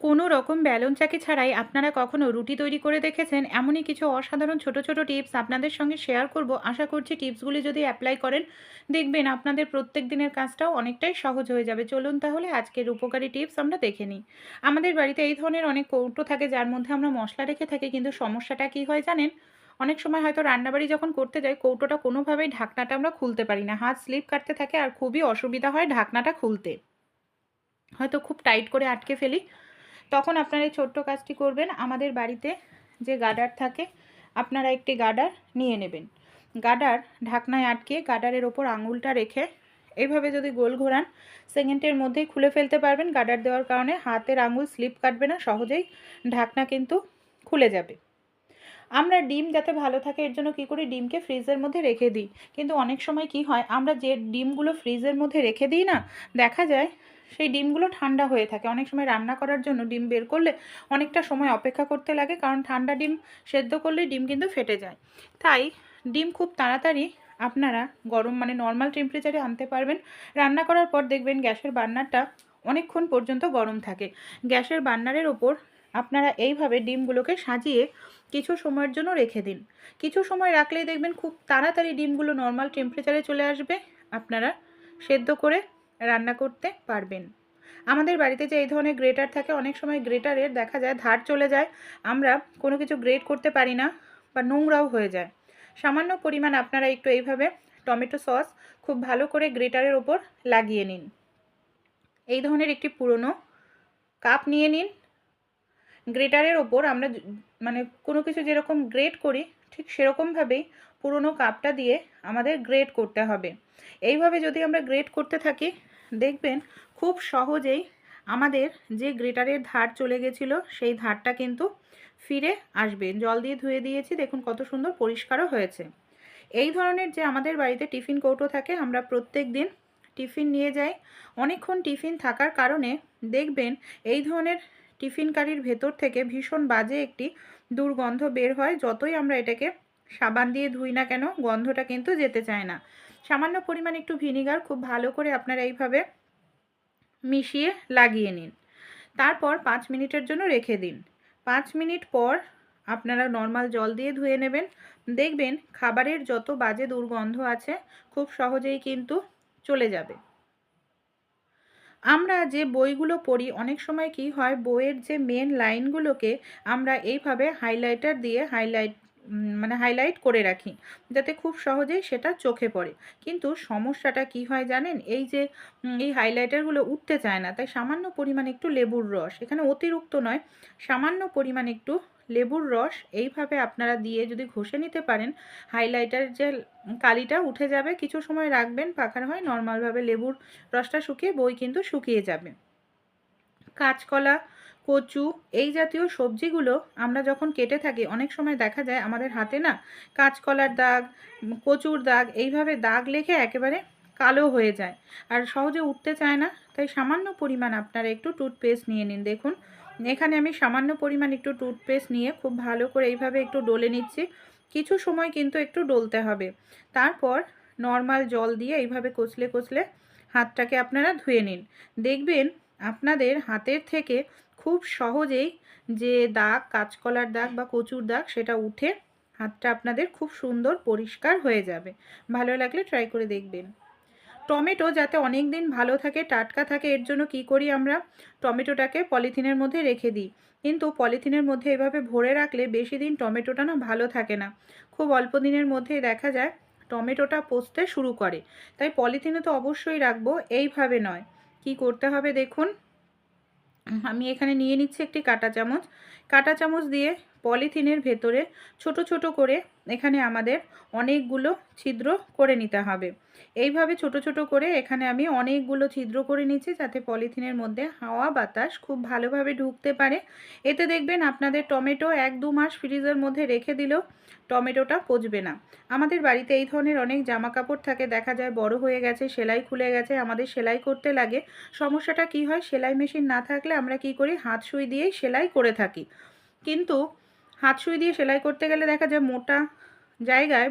কোনো রকম ব্যালন চাকি ছাড়াই আপনারা কখনো রুটি তৈরি করে দেখেছেন? এমনই কিছু অসাধারণ ছোট ছোট টিপস আপনাদের সঙ্গে শেয়ার করব। আশা করছি টিপসগুলি যদি অ্যাপ্লাই করেন, দেখবেন আপনাদের প্রত্যেক দিনের কাজটাও অনেকটাই সহজ হয়ে যাবে। চলুন তাহলে আজকের উপকারী টিপস আমরা দেখে নিই। আমাদের বাড়িতে এই ধরনের অনেক কৌটো থাকে, যার মধ্যে আমরা মশলা রেখে থাকি, কিন্তু সমস্যাটা কী হয় জানেন? অনেক সময় হয়তো রান্নাবাড়ি যখন করতে যাই, কৌটোটা কোনোভাবেই ঢাকনাটা আমরা খুলতে পারি না। হাত স্লিপ কাটতে থাকে আর খুবই অসুবিধা হয় ঢাকনাটা খুলতে। হয়তো খুব টাইট করে আটকে ফেলি। তখন আপনারা এই ছোট্ট কাজটি করবেন। আমাদের বাড়িতে যে গার্ডার থাকে, আপনারা একটি গার্ডার নিয়ে নেবেন। গার্ডার ঢাকনায় আটকে গাডারের ওপর আঙুলটা রেখে এইভাবে যদি গোল ঘোরান, সেকেন্ডের মধ্যেই খুলে ফেলতে পারবেন। গাডার দেওয়ার কারণে হাতের আঙুল স্লিপ কাটবে না, সহজেই ঢাকনা কিন্তু খুলে যাবে। আমরা ডিম যাতে ভালো থাকে, এর জন্য কী করি? ডিমকে ফ্রিজের মধ্যে রেখে দিই। কিন্তু অনেক সময় কি হয়, আমরা যে ডিমগুলো ফ্রিজের মধ্যে রেখে দিই না, দেখা যায় সেই ডিমগুলো ঠান্ডা হয়ে থাকে। অনেক সময় রান্না করার জন্য ডিম বের করলে অনেকটা সময় অপেক্ষা করতে লাগে, কারণ ঠান্ডা ডিম সেদ্ধ করলে ডিম কিন্তু ফেটে যায়। তাই ডিম খুব তাড়াতাড়ি আপনারা গরম মানে নর্মাল টেম্পারেচারে আনতে পারবেন। রান্না করার পর দেখবেন গ্যাসের বার্নারটা অনেকক্ষণ পর্যন্ত গরম থাকে। গ্যাসের বার্নারের ওপর আপনারা এইভাবে ডিমগুলোকে সাজিয়ে কিছু সময়ের জন্য রেখে দিন। কিছু সময় রাখলেই দেখবেন খুব তাড়াতাড়ি ডিমগুলো নর্মাল টেম্পারেচারে চলে আসবে। আপনারা সেদ্ধ করে রান্না করতে পারবেন। আমাদের বাড়িতে যে এই ধরনের গ্রেটার থাকে, অনেক সময় গ্রেটারের দেখা যায় ধার চলে যায়, আমরা কোনো কিছু গ্রেট করতে পারি না বা নোংরাও হয়ে যায়। সামান্য পরিমাণ আপনারা একটু এইভাবে টমেটো সস খুব ভালো করে গ্রেটারের ওপর লাগিয়ে নিন। এই ধরনের একটি পুরনো কাপ নিয়ে নিন। গ্রেটারের ওপর আমরা মানে কোনো কিছু যেরকম গ্রেট করি, ঠিক সেরকমভাবেই পুরনো কাপটা দিয়ে আমাদের গ্রেট করতে হবে। এইভাবে যদি আমরা গ্রেট করতে থাকি দেখবেন খুব সহজেই আমাদের যে গ্রেটারের ধার চলে গেছিল, সেই ধারটা কিন্তু ফিরে আসবে। জল দিয়ে ধুয়ে দিয়েছি, দেখুন কত সুন্দর পরিষ্কারও হয়েছে। এই ধরনের যে আমাদের বাড়িতে টিফিন কৌটো থাকে, আমরা প্রত্যেক দিন টিফিন নিয়ে যাই। অনেকক্ষণ টিফিন থাকার কারণে দেখবেন এই ধরনের টিফিন কারির ভেতর থেকে ভীষণ বাজে একটি দুর্গন্ধ বের হয়। যতই আমরা এটাকে সাবান দিয়ে ধুই না কেন, গন্ধটা কিন্তু যেতে চায় না। সামান্য পরিমাণ একটু ভিনিগার খুব ভালো করে আপনারা এইভাবে মিশিয়ে লাগিয়ে নিন। তারপর পাঁচ মিনিটের জন্য রেখে দিন। পাঁচ মিনিট পর আপনারা নর্মাল জল দিয়ে ধুয়ে নেবেন। দেখবেন খাবারের যত বাজে দুর্গন্ধ আছে, খুব সহজেই কিন্তু চলে যাবে। আমরা যে বইগুলো পড়ি, অনেক সময় কি হয়, বইয়ের যে মেন লাইনগুলোকে আমরা এইভাবে হাইলাইটার দিয়ে হাইলাইট মানে হাইলাইট করে রাখি যাতে খুব সহজেই সেটা চোখে পড়ে। কিন্তু সমস্যাটা কি হয় জানেন? এই যে এই হাইলাইটারগুলো উঠতে চায় না তাই সামান্য পরিমাণ একটু লেবুর রস এখানে অতিরিক্ত নয় সামান্য পরিমাণ একটু লেবুর রস এইভাবে আপনারা দিয়ে যদি ঘষে নিতে পারেন হাইলাইটার যে কালিটা উঠে যাবে কিছু সময় রাখবেন পাখার হয় নর্মালভাবে লেবুর রসটা শুকিয়ে বই কিন্তু শুকিয়ে যাবে। কাঁচকলা কচু, এই জাতীয় সবজিগুলো আমরা যখন কেটে থাকি, অনেক সময় দেখা যায় আমাদের হাতে না কাঁচকলার দাগ, কচুর দাগ, এইভাবে দাগ লেখে একেবারে কালো হয়ে যায় আর সহজে উঠতে চায় না। তাই সামান্য পরিমাণ আপনারা একটু টুথপেস্ট নিয়ে নিন। দেখুন, এখানে আমি সামান্য পরিমাণ একটু টুথপেস্ট নিয়ে খুব ভালো করে এইভাবে একটু ডলে নিচ্ছি। কিছু সময় কিন্তু একটু ডলতে হবে। তারপর নর্মাল জল দিয়ে এইভাবে কচলে কচলে হাতটাকে আপনারা ধুয়ে নিন। দেখবেন আপনাদের হাতের থেকে খুব সহজেই যে দাগ, কাঁচকলার দাগ বা কচুর দাগ সেটা উঠে হাতটা আপনাদের খুব সুন্দর পরিষ্কার হয়ে যাবে। ভালো লাগলে ট্রাই করে দেখবেন। টমেটো যাতে অনেক দিন ভালো থাকে, টাটকা থাকে, এর জন্য কি করি আমরা? টমেটোটাকে পলিথিনের মধ্যে রেখে দিই। কিন্তু পলিথিনের মধ্যে এভাবে ভরে রাখলে বেশি দিন টমেটোটা না ভালো থাকে না। খুব অল্প দিনের মধ্যে দেখা যায় টমেটোটা পচতে শুরু করে। তাই পলিথিনে তো অবশ্যই রাখব, এইভাবে নয়। কি করতে হবে দেখুন। আমি এখানে নিয়ে নিচ্ছি একটি কাটা চামচ। কাটা চামচ দিয়ে পলিথিনের ভেতরে ছোট ছোট করে এখানে আমাদের অনেকগুলো ছিদ্র করে নিতে হবে। এইভাবে ছোট ছোট করে এখানে আমি অনেকগুলো ছিদ্র করে নিচ্ছি যাতে পলিথিনের মধ্যে হাওয়া, বাতাস খুব ভালোভাবে ঢুকতে পারে। এতে দেখবেন আপনাদের টমেটো এক দু মাস ফ্রিজের মধ্যে রেখে দিলেও টমেটোটা পচবে না। আমাদের বাড়িতে এই ধরনের অনেক জামা কাপড় থাকে, দেখা যায় বড় হয়ে গেছে, সেলাই খুলে গেছে, আমাদের সেলাই করতে লাগে। সমস্যাটা কি হয়? সেলাই মেশিন না থাকলে আমরা কি করি? হাত সুই দিয়েই সেলাই করে থাকি। কিন্তু হাত সুই দিয়ে সেলাই করতে গেলে দেখা যায় মোটা জায়গায়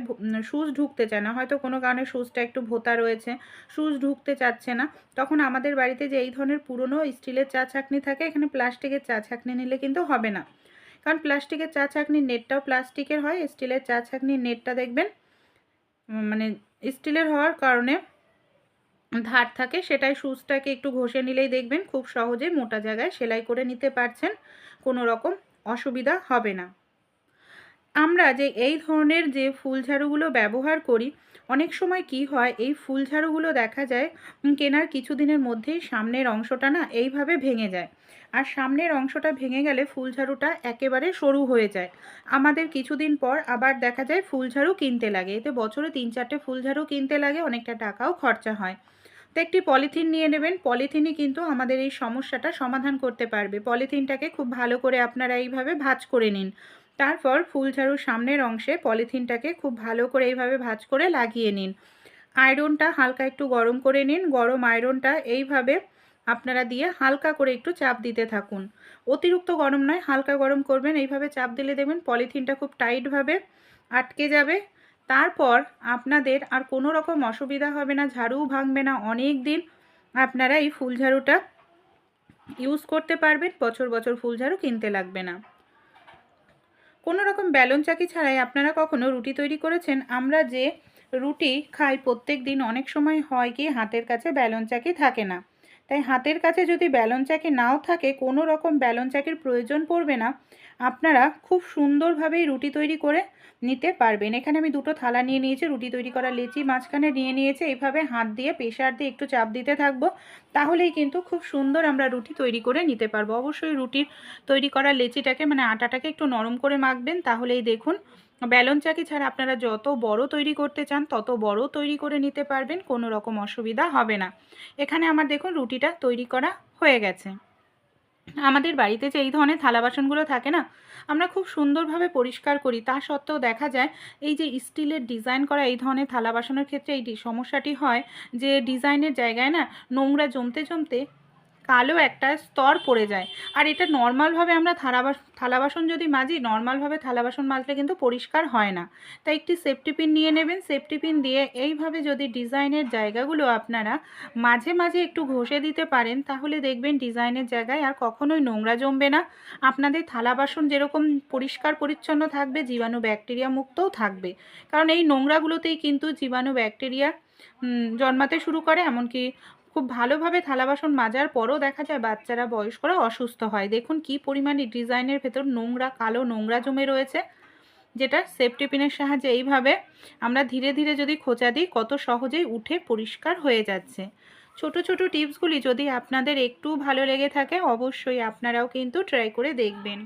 সুচ ঢুকতে চায় না। হয়তো কোনো কারণে সুচটা একটু ভোতা রয়েছে সুচ ঢুকতে চাচ্ছে না। তখন আমাদের বাড়িতে যে এই ধরনের পুরনো স্টিলের চা ছাঁকনি থাকে, এখানে প্লাস্টিকের চা ছাঁকনি নিলে কিন্তু হবে না। কারণ প্লাস্টিকের চা ছাঁকনির নেটটাও প্লাস্টিকের হয় স্টিলের চা ছাঁকনির নেটটা দেখবেন মানে স্টিলের হওয়ার কারণে ধার থাকে, সেটাই সুচটাকে একটু ঘষে নিলেই দেখবেন খুব সহজে মোটা জায়গায় সেলাই করে নিতে পারছেন। কোনো রকম অসুবিধা হবে না। আমরা যে এই ধরনের যে ফুলঝাড়ুগুলো ব্যবহার করি, অনেক সময় কি হয়, এই ফুল ঝাড়ুগুলো দেখা যায় কেনার কিছুদিনের মধ্যেই সামনের অংশটা না এইভাবে ভেঙে যায়। আর সামনের অংশটা ভেঙে গেলে ফুলঝাড়ুটা একেবারে সরু হয়ে যায়। আমাদের কিছুদিন পর আবার দেখা যায় ফুলঝাড়ু কিনতে লাগে। এতে বছরে তিন চারটে ফুল ঝাড়ু কিনতে লাগে, অনেকটা টাকাও খরচা হয়। তো একটি পলিথিন নিয়ে নেবেন। পলিথিনই কিন্তু আমাদের এই সমস্যাটা সমাধান করতে পারবে। পলিথিনটাকে খুব ভালো করে আপনারা এইভাবে ভাঁজ করে নিন। তারপর ফুল ঝাড়ুর সামনের অংশে পলিথিনটাকে খুব ভালো করে এইভাবে ভাঁজ করে লাগিয়ে নিন। আয়রনটা হালকা একটু গরম করে নিন। গরম আয়রনটা এইভাবে আপনারা দিয়ে হালকা করে একটু চাপ দিতে থাকুন। অতিরিক্ত গরম নয়, হালকা গরম করবেন। এইভাবে চাপ দিলে দেবেন পলিথিনটা খুব টাইটভাবে আটকে যাবে। তারপর আপনাদের আর কোনো রকম অসুবিধা হবে না ঝাড়ু ভাঙবে না, অনেক দিন আপনারা এই ফুল ঝাড়ুটা ইউজ করতে পারবেন, বছর বছর ফুল ঝাড়ু কিনতে লাগবে না। কোনো রকম ব্যালন চাকি ছাড়াই আপনারা কখনো রুটি তৈরি করেছেন? আমরা যে রুটি খাই প্রত্যেক দিন অনেক সময় হয় কি হাতের কাছে ব্যালন চাকি থাকে না। তাই হাতের কাছে যদি ব্যালন চাকি নাও থাকে, কোনো রকম ব্যালন চাকির প্রয়োজন পড়বে না। আপনারা খুব সুন্দরভাবেই রুটি তৈরি করে নিতে পারবেন। এখানে আমি দুটো থালা নিয়ে নিয়েছি, রুটি তৈরি করা লেচি মাঝখানে নিয়ে নিয়েছে। এইভাবে হাত দিয়ে প্রেশার দিয়ে একটু চাপ দিতে থাকব, তাহলেই কিন্তু খুব সুন্দর আমরা রুটি তৈরি করে নিতে পারব। অবশ্যই রুটির তৈরি করা লেচিটাকে মানে আটাটাকে একটু নরম করে মাখবেন, তাহলেই দেখুন ব্যালন চাকি ছাড়া আপনারা যত বড় তৈরি করতে চান, তত বড় তৈরি করে নিতে পারবেন, কোনো রকম অসুবিধা হবে না। এখানে আমার দেখুন রুটিটা তৈরি করা হয়ে গেছে। আমাদের বাড়িতে যে এই ধরনের থালা বাসনগুলো থাকে না, আমরা খুব সুন্দরভাবে পরিষ্কার করি। তা সত্ত্বেও দেখা যায়, এই যে স্টিলের ডিজাইন করা এই ধরনের থালা বাসনের ক্ষেত্রে এই সমস্যাটি হয় যে ডিজাইনের জায়গায় না নোংরা জমতে জমতে কালো একটা স্তর পড়ে যায়। আর এটা নর্মালভাবে আমরা থালা থালা বাসন যদি মাজি নর্মালভাবে থালা বাসন মাজলে কিন্তু পরিষ্কার হয় না। তাই একটি সেফটি পিন নিয়ে নেবেন। সেফটি পিন দিয়ে এইভাবে যদি ডিজাইনের জায়গাগুলো আপনারা মাঝে মাঝে একটু ঘষে দিতে পারেন, তাহলে দেখবেন ডিজাইনের জায়গায় আর কখনোই নোংরা জমবে না। আপনাদের থালা বাসন যেরকম পরিষ্কার পরিচ্ছন্ন থাকবে, জীবাণু ব্যাকটেরিয়া মুক্তও থাকবে। কারণ এই নোংরাগুলোতেই কিন্তু জীবাণু ব্যাকটেরিয়া জন্মাতে শুরু করে। এমনকি খুব ভালোভাবে থালা বাসন মাজার পরও দেখা যায় বাচ্চারা বয়স্করা অসুস্থ হয়। দেখুন কি পরিমাণে ডিজাইনের ভেতর নোংরা, কালো, নোংরা জমে রয়েছে, যেটা সেফটি পিনের সাহায্যে এইভাবে আমরা ধীরে ধীরে যদি খোঁচা দিই, কত সহজেই উঠে পরিষ্কার হয়ে যাচ্ছে। ছোট ছোট টিপসগুলি যদি আপনাদের একটু ভালো লেগে থাকে, অবশ্যই আপনারাও কিন্তু ট্রাই করে দেখবেন।